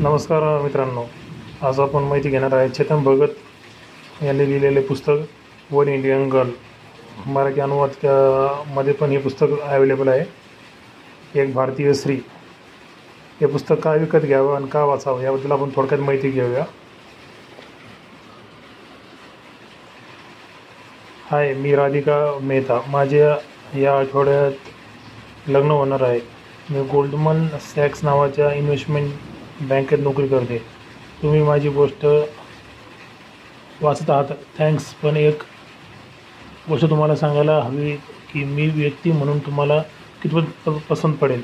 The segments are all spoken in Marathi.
नमस्कार मित्रांनो. आज आपण माहिती घेणार आहे चेतन भगत यांनी लिहिलेले पुस्तक वन इंडियन गर्ल मराठी अनुवाद त्यामध्ये पण हे पुस्तक अवेलेबल आहे. एक भारतीय स्त्री. हे पुस्तक का विकत घ्यावं आणि का वाचावं याबद्दल आपण थोडक्यात माहिती घेऊया. हाय मी राधिका मेहता. माझ्या या आठवड्यात लग्न होणार आहे. मी गोल्डमन सॅक्स नावाच्या इन्व्हेस्टमेंट बँकेत नोकरी करते. तुम्ही माझी गोष्ट वाचत आहात. थँक्स पण एक गोष्ट तुम्हाला सांगायला हवी की मी व्यक्ती म्हणून तुम्हाला कितपत प- पसंत पडेल.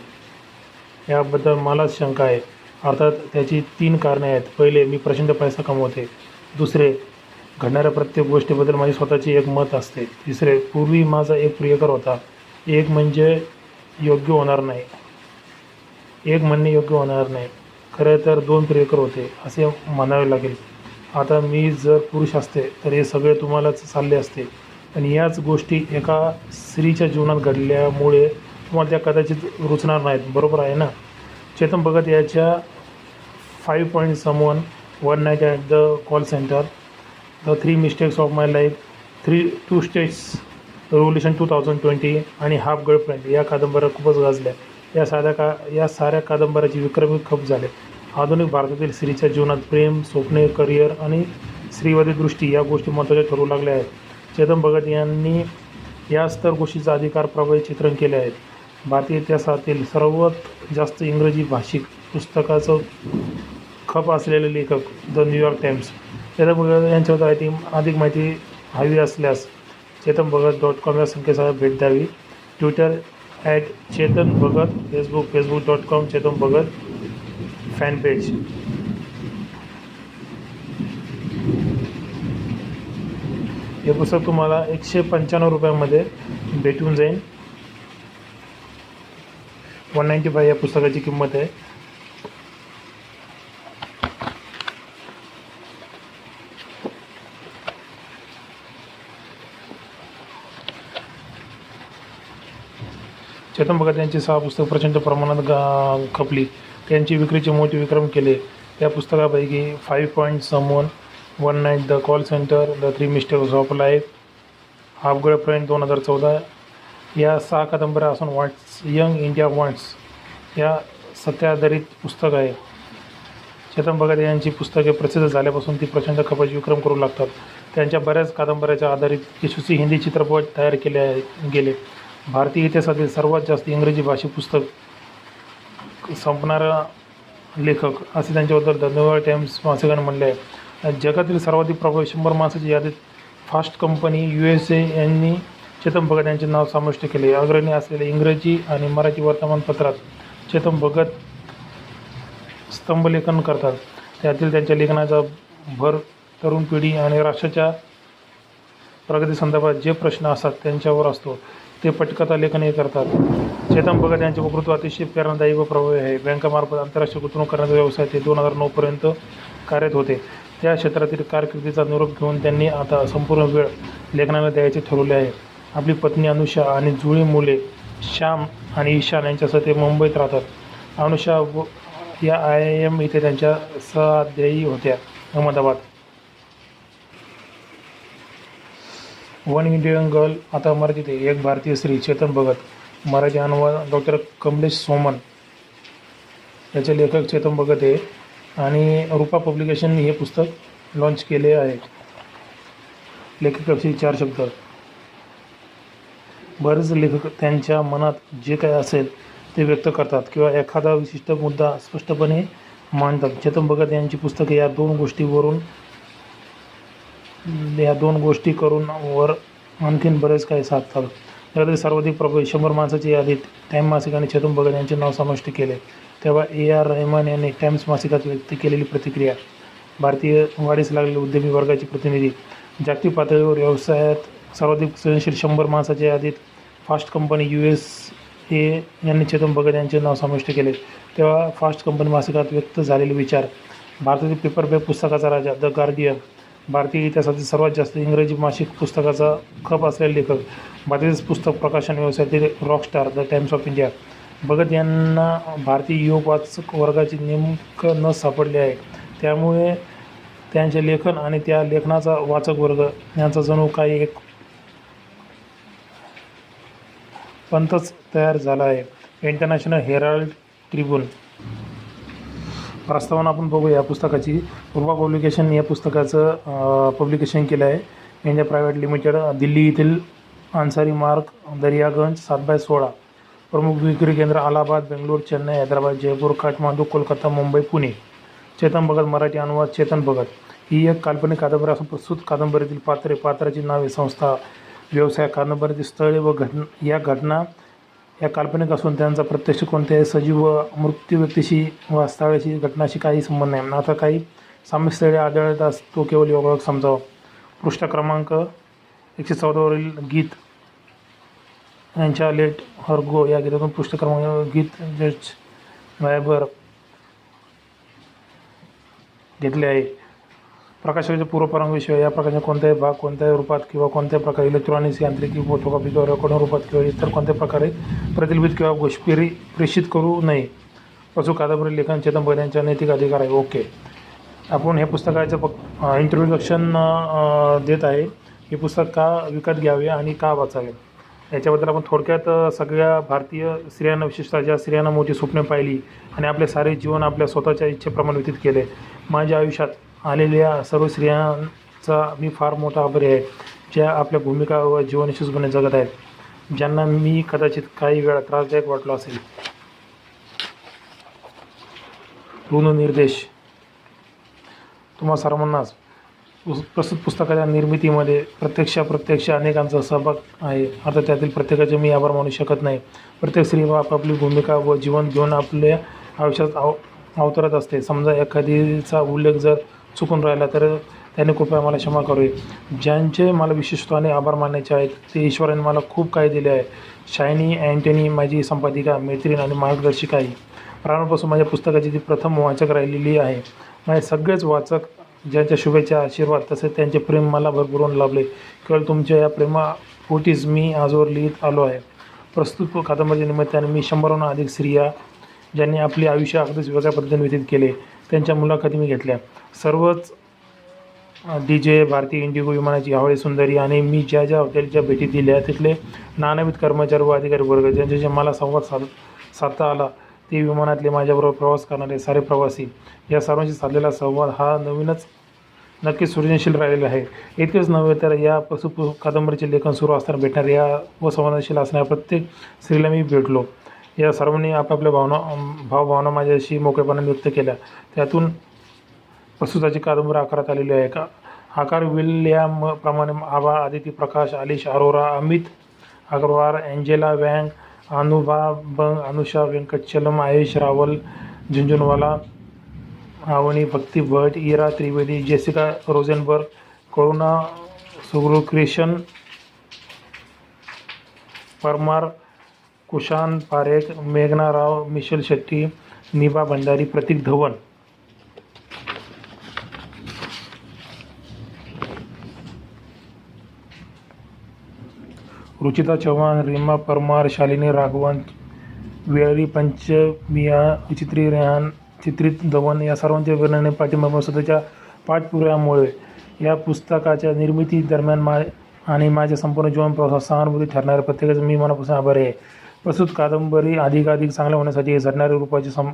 याबद्दल मलाच शंका आहे. अर्थात त्याची तीन कारणे आहेत. पहिले मी प्रचंड पैसा कमवते. दुसरे घडणाऱ्या प्रत्येक गोष्टीबद्दल माझी स्वतःची एक मत असते. तिसरे पूर्वी माझा एक प्रियकर होता. एक म्हणजे योग्य होणार नाही. एक म्हणणे योग्य होणार नाही. खरं तर दोन प्रियकर होते असे म्हणावे लागेल. आता मी जर पुरुष असते तर हे सगळे तुम्हालाच चालले असते. पण याच गोष्टी एका स्त्रीच्या जीवनात घडल्यामुळे तुम्हाला त्या कदाचित रुचणार नाहीत. बरोबर आहे ना? चेतन भगत याच्या five point someone one night at the call centre the three mistakes of my life three two states revolution two thousand twenty आणि हाफ गर्लफ्रेंड या कादंबऱ्या खूपच गाजल्या. या साध्या का या साऱ्या कादंबऱ्याची विक्रमी खप झाले. आधुनिक भारतातील स्त्रीच्या जीवनात प्रेम स्वप्ने करिअर आणि स्त्रीवादी दृष्टी या गोष्टी महत्त्वाच्या ठरू लागल्या आहेत. चेतन भगत यांनी याच तर गोष्टीचा अधिकार प्रभावी चित्रण केले आहेत. भारतीय इतिहासातील सर्वात जास्त इंग्रजी भाषिक पुस्तकाचं खप असलेले लेखक the New York Times. Chetan Bhagat यांच्याबद्दल माहिती अधिक माहिती हवी असल्यास चेतन भगत डॉट कॉम या संकेतस्थळाला भेट द्यावी. Twitter at Chetan Bhagat Facebook Facebook dot com Chetan Bhagat fan page हे पुस्तक तुम्हाला एकशे पंच्याण्णव रुपयामध्ये भेटून जाईल. वन नाईंटी फाय या पुस्तकाची किंमत आहे. चेतन भगत यांची सहा पुस्तक प्रचंड प्रमाणात गा खपली. त्यांची विक्रीचे मोठे विक्रम केले. त्या पुस्तकापैकी five point someone one night the call centre the three mistakes of life हाफगड girlfriend दोन हजार चौदा या सहा कादंबऱ्या असून वॉन्ट्स यंग इंडिया वॉन्ट्स या सत्याधारित पुस्तक आहे. चेतन भगत यांची पुस्तके प्रसिद्ध झाल्यापासून ती प्रचंड खपाची विक्रम करू लागतात. त्यांच्या बऱ्याच कादंबऱ्याच्या आधारित यशस्वी हिंदी चित्रपट तयार केले गेले. भारतीय इतिहासातील सर्वात जास्त इंग्रजी भाषिक पुस्तक संपणारा लेखक असे त्यांच्याबद्दल द न्यूयॉर्क टाइम्स मासिकाने म्हणले आहे. जगातील सर्वाधिक प्रभावी शंभर माणसाच्या यादीत Fast Company U S A यांनी चेतन भगत यांचे नाव समाविष्ट केले. अग्रणी असलेले इंग्रजी आणि मराठी वर्तमानपत्रात चेतन भगत स्तंभलेखन करतात. त्यातील त्यांच्या लेखनाचा भर तरुण पिढी आणि राष्ट्राच्या प्रगतीसंदर्भात जे प्रश्न असतात त्यांच्यावर असतो. ते पटकथा लेखनही करतात. चेतन भगत यांचे वकृत्व अतिशय प्रेरणादायी व प्रभावी आहे. बँकामार्फत आंतरराष्ट्रीय गुंतवणूक करण्याचा व्यवसाय ते दोन हजार नऊपर्यंत कार्यरत होते. त्या क्षेत्रातील कारकिर्दीचा निरोप घेऊन त्यांनी आता संपूर्ण वेळ लेखनाला द्यायचे ठरवले आहे. आपली पत्नी अनुषा आणि जुळी मुले श्याम आणि ईशान यांच्यासह ते मुंबईत राहतात. अनुषा व या आय आय एम इथे त्यांच्या सहाध्यायी होत्या अहमदाबाद. वन इंडियन गर्ल आता मराठीत आहे. एक भारतीय स्त्री चेतन भगत. मराठी अनुवाद डॉक्टर कमलेश सोमन. याचे लेखक चेतन भगत आहे. आणि रूपा पब्लिकेशन हे पुस्तक लॉन्च केले आहे. लेखक लेखकाविषयी चार शब्द. बरेच लेखक त्यांच्या मनात जे काय असेल ते व्यक्त करतात किंवा एखादा विशिष्ट मुद्दा स्पष्टपणे मांडतात. चेतन भगत यांची पुस्तके या दोन गोष्टीवरून या दोन गोष्टी करून वर आणखीन बरेच काही साधतात जगातील सर्वाधिक प्रभावी शंभर माणसाच्या यादीत टाईम मासिक आणि चेतन भगत यांचे नाव समाविष्ट केले. तेव्हा ए आर रहमान यांनी टाईम्स मासिकात व्यक्त केलेली प्रतिक्रिया. भारतीय वाढीस लागलेले उद्यमी वर्गाचे प्रतिनिधी. जागतिक पातळीवर व्यवसायात सर्वाधिक सृजनशील शंभर माणसाच्या यादीत Fast Company U S A यांनी चेतन भगत यांचे नाव समाविष्ट केले. तेव्हा फास्ट कंपनी मासिकात व्यक्त झालेले विचार. भारतातील पेपरबॅक पुस्तकाचा राजा द गार्डियन. भारतीय इतिहासातील सर्वात जास्त इंग्रजी मासिक पुस्तकाचा खप असलेले लेखक भारतीय पुस्तक प्रकाशन व्यवसायातील rockstar the Times of India. Bhagat यांना भारतीय युवक वाचक वर्गाची नेमकं न सापडले आहे. त्यामुळे त्यांचे लेखन आणि त्या लेखनाचा वाचक वर्ग यांचा जणू काही एक पंथच तयार झाला आहे. इंटरनॅशनल हेराल्ड ट्रिब्यून प्रस्तावना आपण बघू या पुस्तकाची पूर्वा पब्लिकेशन या पुस्तकाचं पब्लिकेशन केलं आहे. इंडिया प्रायव्हेट लिमिटेड दिल्ली येथील अन्सारी मार्ग दर्यागंज सात बाय सोळा. प्रमुख विक्री केंद्र अलाहाबाद बेंगलोर चेन्नई हैदराबाद जयपूर काठमांडू कोलकाता मुंबई पुणे. चेतन भगत मराठी अनुवाद चेतन भगत. ही एक काल्पनिक कादंबरी असून प्रस्तुत कादंबरीतील पात्रे पात्राची नावे संस्था व्यवसाय कादंबरीतील स्थळे व घटना या घटना या काल्पनिक असून त्यांचा प्रत्यक्ष कोणत्याही सजीव व मृत्यू व्यक्तीशी वा स्थळाशी घटनाशी काही संबंध नाही. आता काही साम्य स्थळे आढळतात तो केवळ योगायोग समजावा. पृष्ठ क्रमांक एकशे चौदावरील गीत यांच्या लेट हरगो या गीतातून पृष्ठ क्रमांक गीत जज वायबर घेतले आहे. प्रकाशनाच्या पूर्वपरांगविषयी या प्रकारच्या कोणत्याही भाग कोणत्याही रूपात किंवा कोणत्याही प्रकारे इलेक्ट्रॉनिक्स यांत्रिकी फोटोकॉपी किंवा रेकॉर्डिंग रूपात किंवा इतर कोणत्याही प्रकारे प्रतिलिपित किंवा गोष्टी प्रेषित करू नये. पशु कादंबरी लेखन चेतन भगत नैतिक अधिकार आहे. ओके. आपण हे पुस्तकाचं फक्त इंट्रोडक्शन देत आहे. हे पुस्तक का विकत घ्यावे आणि का वाचावे? याच्याबद्दल आपण थोडक्यात सगळ्या भारतीय स्त्रियांना विशेषतः ज्या स्त्रियांना मोठी स्वप्ने पाहिली आणि आपले सारे जीवन आपल्या स्वतःच्या इच्छेप्रमाणे व्यतीत केले. माझ्या आयुष्यात आलेल्या सर्व स्त्रियांचा मी फार मोठा आभारी आहे ज्या आपल्या भूमिका व जीवन जगत आहेत. ज्यांना मी कदाचित काही वेळा त्रासदायक वाटलो असेल. ऋणनिर्देश तुम्हा सर्वांनाच पुस- प्रस्तुत पुस्तकाच्या निर्मितीमध्ये प्रत्यक्ष प्रत्यक्ष अनेकांचा सहभाग आहे. आता त्यातील प्रत्येकाचे मी आभार मानू शकत नाही. प्रत्येक स्त्री आपापली भूमिका व जीवन घेऊन आपल्या आयुष्यात आव अवतरत असते. समजा एखादीचा उल्लेख जर चुकून राहिला तर त्याने कृपया मला क्षमा करावी ज्यांचे मला विशेषत्वाने आभार मानायचे आहेत ते ईश्वराने मला खूप काही दिले आहे. शायनी अँटनी माझी संपादिका मैत्रीण आणि मार्गदर्शिका आहे. प्रारंभापासून माझ्या पुस्तकाची ती प्रथम वाचक राहिलेली आहे. माझे सगळेच वाचक ज्यांच्या शुभेच्छा आशीर्वाद तसेच त्यांचे प्रेम मला भरभरून लाभले. केवळ तुमच्या या प्रेमापोटीच मी आजवर लिहित आलो आहे. प्रस्तुत कादंबरीच्या निमित्ताने मी शंभरहून अधिक स्त्रिया ज्यांनी आपले आयुष्य अगदीच वेगळ्या पद्धतीने व्यतीत केले त्यांच्या मुलाखती मी घेतल्या. सर्वच डी जे भारतीय इंडिगो विमानाची हवाई सुंदरी आणि मी ज्या ज्या हॉटेलच्या भेटी दिल्या तिथले नानाविध कर्मचारी व अधिकारी वर्ग ज्यांच्याशी मला संवाद साध साधता आला ते विमानातले माझ्याबरोबर प्रवास करणारे सारे प्रवासी या सर्वांशी साधलेला संवाद हा नवीनच नक्कीच सृजनशील राहिलेला आहे. इतकेच नव्हे तर या पशु कादंबरीचे लेखन सुरू असताना भेटणाऱ्या या व संवेदनशील असणाऱ्या प्रत्येक स्त्रीला मी भेटलो. या सर्वांनी आपापल्या भावना भावभावना माझ्याशी मोकळेपणाने व्यक्त केल्या. त्यातून प्रस्तुताची कादंबरी आकारात आलेली आहे. का? आकार विल्यम प्रमाणे Abha Aditi Prakash Aalish Arora Amit Agarwal Angela Wang Anubha Bang Anusha Venkatachalam Ayush Rawal Jhunjhunwala Avani Bhakti Bhat Ira Trivedi Jessica Rosenberg Karuna Sugrukrishnan Parmar Kushan Parekh मेघना राव मिशेल शेट्टी निभा भंडारी प्रतीक धवन. रुचिता चव्हाण रीमा परमार शालिनी राघवन वेळी पंचमिया विचित्री रेहान चित्रित धवन या सर्वांच्या वर्णने पाठिंबा स्वतःच्या पाठपुराव्यामुळे. या पुस्तकाच्या निर्मिती दरम्यान मा आणि माझ्या संपूर्ण जीवन प्रवासात सहानुभूती ठरणाऱ्या प्रत्येकाचा मी मनापासून आभारी आहे. प्रस्तुत कादंबरी अधिकाधिक चांगल्या होण्यासाठी झडणाऱ्या रूपाचे सं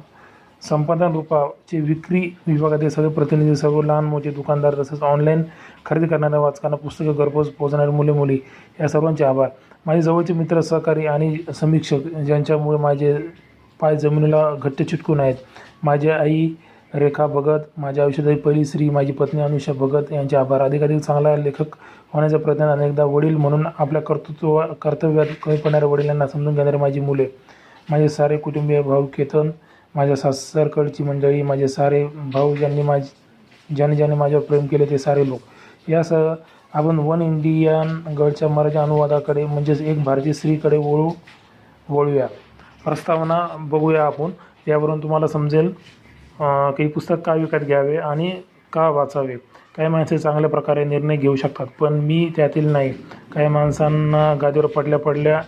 संपादन रूपाचे विक्री विभागातील सगळे प्रतिनिधी सर्व लहान मोठे दुकानदार तसेच ऑनलाईन खरेदी करणाऱ्या वाचकांना पुस्तकं घरपोच पोहोचणाऱ्या मुले मुली या सर्वांचे आभार. माझे जवळचे मित्र सहकारी आणि समीक्षक ज्यांच्यामुळे माझे पाय जमिनीला घट्ट चिटकून आहेत. माझी आई रेखा भगत माझ्या आयुष्यातील पहिली स्त्री माझी पत्नी अनुषा भगत यांचे आभार. अधिकाधिक चांगला लेखक होण्याचा प्रयत्न अनेकदा वडील म्हणून आपल्या कर्तृत्व कर्तव्यात कमी पडणाऱ्या वडिलांना समजून घेणारी माझी मुले माझे सारे कुटुंबीय भाऊ केतन माझ्या सासरकडची मंडळी माझे सारे भाऊ ज्यांनी माझ ज्यांनी ज्यांनी माझ्यावर प्रेम केले ते सारे लोक. यासह आपण वन इंडियन गडच्या मराठी अनुवादाकडे म्हणजेच एक भारतीय स्त्रीकडे वळू वळूया. प्रस्तावना बघूया आपण. यावरून तुम्हाला समजेल काही की पुस्तक का विकत घ्यावे आणि का वाचावे? काही माणसे चांगल्या प्रकारे निर्णय घेऊ शकतात पण मी त्यातील नाही. काही माणसांना गादीवर पडल्या पडल्या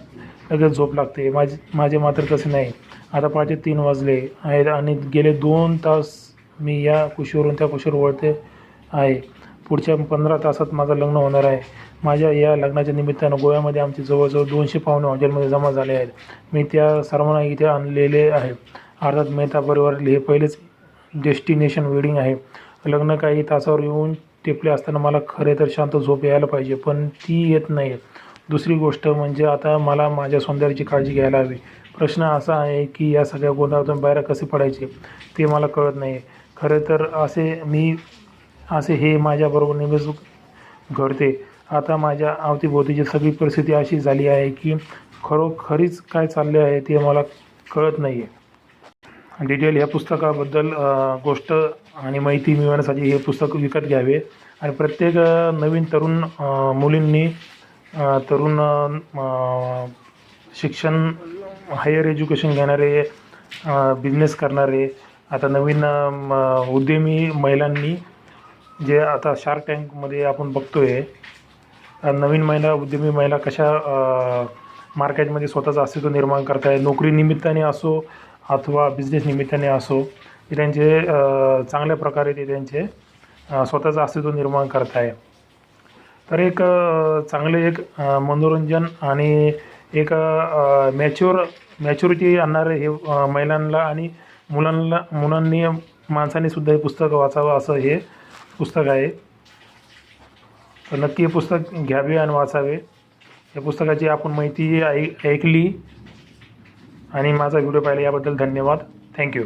लगेच झोप लागते. माझे माझे मात्र तसे नाही. आता पहाटे तीन वाजले आहेत आणि गेले दोन तास मी या कुशीवरून त्या कुशीवर वळते आहे. पुढच्या पंधरा तासात माझं लग्न होणार आहे. माझ्या या लग्नाच्या निमित्तानं गोव्यामध्ये आमचे जवळजवळ दोनशे पाहुणे हॉटेलमध्ये जमा झाले आहेत. मी त्या सर्वांना इथे आणलेले आहे. अर्थात मेहता परिवारातील हे पहिलेच डेस्टिनेशन वेडिंग आहे. लग्न काही तासावर येऊन टेपले असताना मला खरे तर शांत झोप यायला पाहिजे पण ती येत नाही दुसरी गोष्ट म्हणजे आता मला माझ्या सौंदर्याची काळजी घ्यायला हवी. प्रश्न असा आहे की या सगळ्या गोंधळातून बाहेर कसे पडायचे ते मला कळत नाही खरं तर असे मी असे हे माझ्याबरोबर नेहमीच घडते. आता माझ्या अवतीभोवतीची सगळी परिस्थिती अशी झाली आहे की खरोखरीच काय चालले आहे ते मला कळत नाही आहे डिटेल ह्या पुस्तकाबद्दल गोष्ट आणि माहिती मिळवण्यासाठी हे पुस्तक विकत घ्यावे. आणि प्रत्येक नवीन तरुण मुलींनी तरुण शिक्षण हायर एज्युकेशन घेणारे बिझनेस करणारे आता नवीन म- उद्यमी महिलांनी जे आता शार्क टँकमध्ये आपण बघतो आहे नवीन महिला उद्यमी महिला कशा मार्केटमध्ये स्वतःचं अस्तित्व निर्माण करत आहे असो अथवा बिझनेस निमित्ताने असो ते त्यांचे चांगल्या प्रकारे ते त्यांचे स्वतःचं अस्तित्व निर्माण करत आहे. तर एक चांगले एक मनोरंजन आणि एक मॅच्युअर मॅच्युरिटी आणणारे हे महिलांना आणि मुलांना मुलांनी माणसांनी सुद्धा हे पुस्तक वाचावं असं हे पुस्तक आहे. तर नक्की हे पुस्तक घ्यावे आणि वाचावे. या पुस्तकाची आपण माहिती ऐ ऐकली. आणि माझा व्हिडिओ पाहिला याबद्दल धन्यवाद. थँक्यू